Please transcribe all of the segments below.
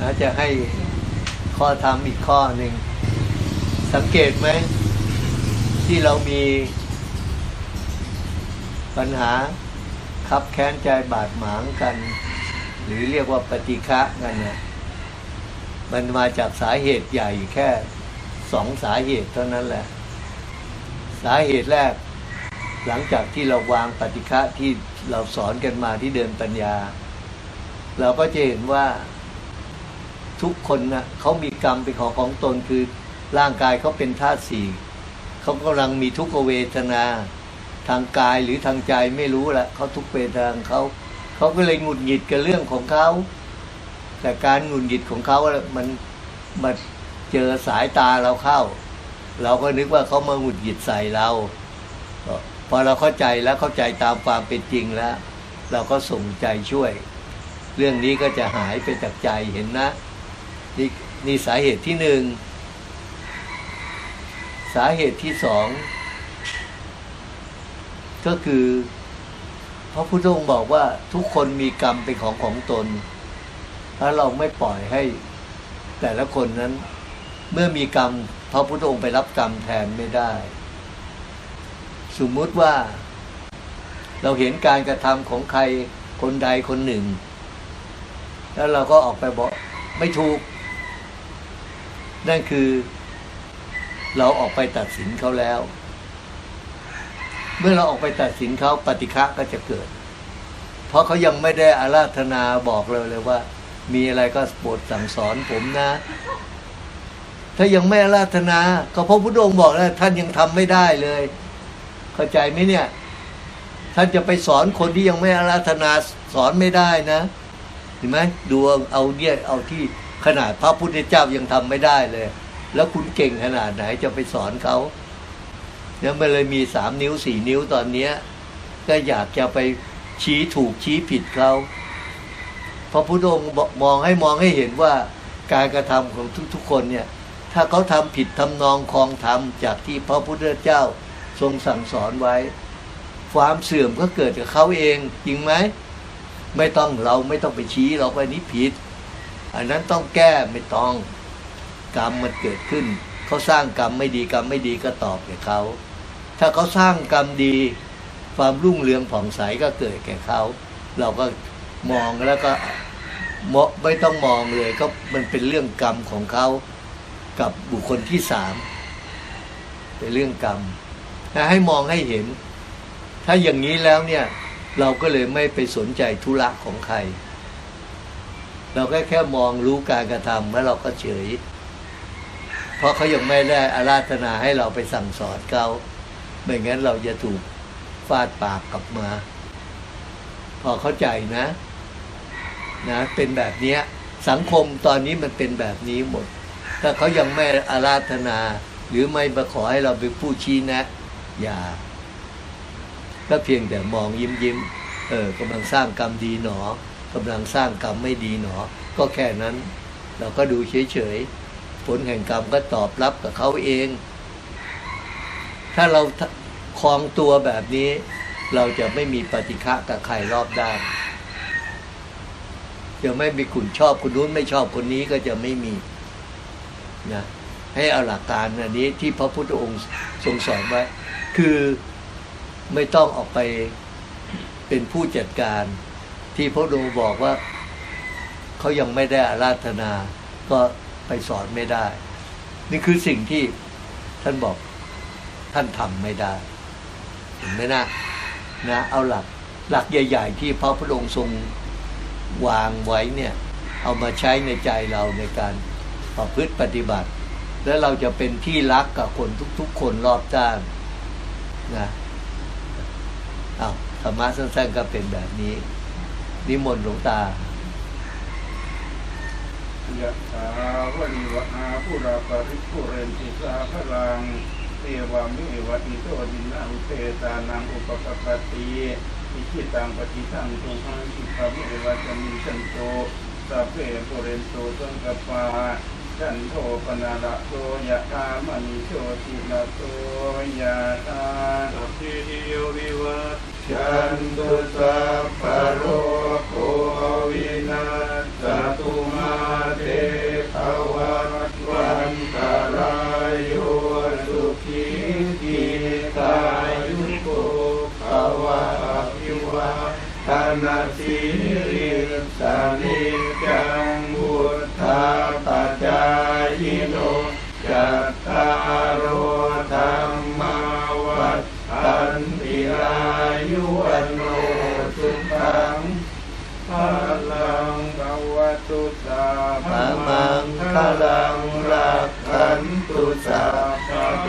นะจะให้ข้อธรรมอีกข้อหนึ่ง สังเกตไหม ที่เรามีปัญหาคับแค้นใจบาดหมางกัน หรือเรียกว่าปฏิฆะกันเนี่ยมันมาจากสาเหตุใหญ่แค่สองสาเหตุเท่านั้นแหละ สาเหตุแรก หลังจากที่เราวางปฏิฆะที่เราสอนกันมาที่เดินปัญญา เราก็จะเห็นว่า ทุกคนนะเขามีกรรมเป็นของของตนคือร่างกายเขาเป็นธาตุสี่เขากำลังมีทุกขเวทนา ทางกายหรือทางใจไม่รู้แหละเขาทุกเวทนาเขาเขาก็เลยหงุดหงิดกับเรื่องของเขาแต่การหงุดหงิดของเขาอะมันมาเจอสายตาเราเข้า เราก็นึกว่าเขามาหงุดหงิดใส่เราพอเราเข้าใจแล้วเข้าใจตามความเป็นจริงแล้ว เราก็ส่งใจช่วย เรื่องนี้ก็จะหายไปจากใจเห็นนะ นี่นี่สาเหตุที่หนึ่งสาเหตุที่สองก็คือพระพุทธองค์บอกว่าทุกคนมีกรรมเป็นของของตน ถ้าเราไม่ปล่อยให้แต่ละคนนั้น เมื่อมีกรรม พระพุทธองค์ไปรับกรรมแทนไม่ได้ สมมุติว่า เราเห็นการกระทำของใครคนใดคนหนึ่ง แล้วเราก็ออกไปบอกไม่ถูก นั่นคือ เราออกไปตัดสินเขาแล้ว เมื่อเราออกไปตัดสินเขาปฏิฆะก็จะเกิด เพราะเขายังไม่ได้อาราธนาบอกเลยเลยว่า มีอะไรก็โปรดสั่งสอนผมนะ ถ้ายังไม่อาราธนา ก็พระพุทธองค์บอกแล้วท่านยังทำไม่ได้เลย เข้าใจไหมเนี่ย ท่านจะไปสอนคนที่ยังไม่อาราธนาสอนไม่ได้นะเห็นไหมดูเอาเนี่ยเอาที่ ขนาดพระพุทธเจ้ายังทำไม่ได้เลย แล้วคุณเก่งขนาดไหนจะไปสอนเขาเนี่ยมันเลยมีสามนิ้วสี่นิ้วตอนเนี้ยก็อยากจะไปชี้ถูกชี้ผิดเขาพระพุทธองค์บอกมองให้มองให้เห็นว่าการกระทำของทุกๆคนเนี่ย ถ้าเขาทำผิดทำนองคลองธรรมจากที่พระพุทธเจ้าทรงสั่งสอนไว้ ความเสื่อมก็เกิดกับเขาเองจริงไหมไม่ต้องเราไม่ต้องไปชี้เราไปนี้ผิด อันนั้นต้องแก้ไม่ต้องกรรมมันเกิดขึ้นเขาสร้างกรรมไม่ดีกรรมไม่ดีก็ตอบแก่เขาถ้าเขาสร้างกรรมดี ความรุ่งเรืองผ่องใสก็เกิดแก่เขาเราก็มองแล้วก็มไม่ต้องมองเลยก็มันเป็นเรื่องกรรมของเขากับบุคคลที่สามเป็นเรื่องกรรมให้มองให้เห็น ถ้าอย่างนี้แล้วเนี่ย เราก็เลยไม่ไปสนใจธุระของใคร เราแค่แค่มองรู้การกระทำแล้วเราก็เฉย เพราะเขายังไม่ได้อาราธนาให้เราไปสั่งสอนเขาไม่งั้นเราจะถูกฟาดปากกลับมา พอเข้าใจนะ นะ เป็นแบบนี้สังคมตอนนี้มันเป็นแบบนี้หมด ถ้าเขายังไม่อาราธนา หรือไม่มาขอให้เราไปผู้ชี้แนะ อย่า ก็เพียงแต่มองยิ้มยิ้มเออกำลังสร้างกรรมดีหนอ กำลังสร้างกรรมไม่ดีหนอ ก็แค่นั้น เราก็ดูเฉยๆผลแห่งกรรมก็ตอบรับกับเขาเอง ถ้าเราคลองตัวแบบนี้ เราจะไม่มีปฏิฆะกับใครรอบด้านจะไม่มีคุณชอบคนนู้นไม่ชอบคนนี้ก็จะไม่มีนะให้เอาหลักการอันนี้ที่พระพุทธองค์ทรงสอนไว้ คือไม่ต้องออกไปเป็นผู้จัดการ ที่พระองค์บอกว่าเขายังไม่ได้อาราธนา ก็ไปสอนไม่ได้ นี่คือสิ่งที่ท่านบอกท่านทำไม่ได้เห็นไหมนะนะเอาหลักหลักใหญ่ ๆ ที่พระพุทธองค์ทรงวางไว้เนี่ย เอามาใช้ในใจเราในการประพฤติปฏิบัติ แล้วเราจะเป็นที่รักกับคนทุก ๆ คนรอบด้านนะอ้าธรรมะสั้นๆก็เป็นแบบนี้ นิมนต์หลวงตายะถาวริวหาผู้ราปริปุเรนติสาพลังเทวามิวัติโตดินาอุเตตานังอุปปปติอิชิตังปฏิทังตุหังอิภามิวัจมิสันโตสัพเพปุเรนโตสังกปาจันโทปนาละโตยะธามณิโชติละโตยะธาสัพพิติโยวิวัต จันตุพพโรโควินาสตุมาเตภวัตวันตายโยสุขีทีตายุโกภวะพิวะธนาสิริสานิจังบุตรตา ตุสาะมังคลังรักขันตุสัพพะเท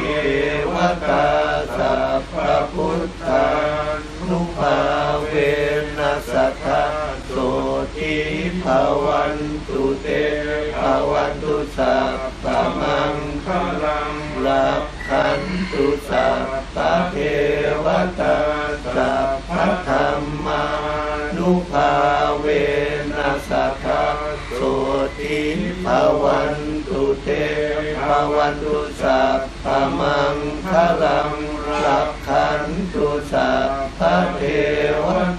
วตาสัพพพุทธานุภาเวนัสสทธาโสทิภวันตุเตภวันตุสัพพะมังคลังรักขันตุสัพ ทิภาวันตุเตภาวันตุสัพพมังคลังรักขันตุสัพพเทวต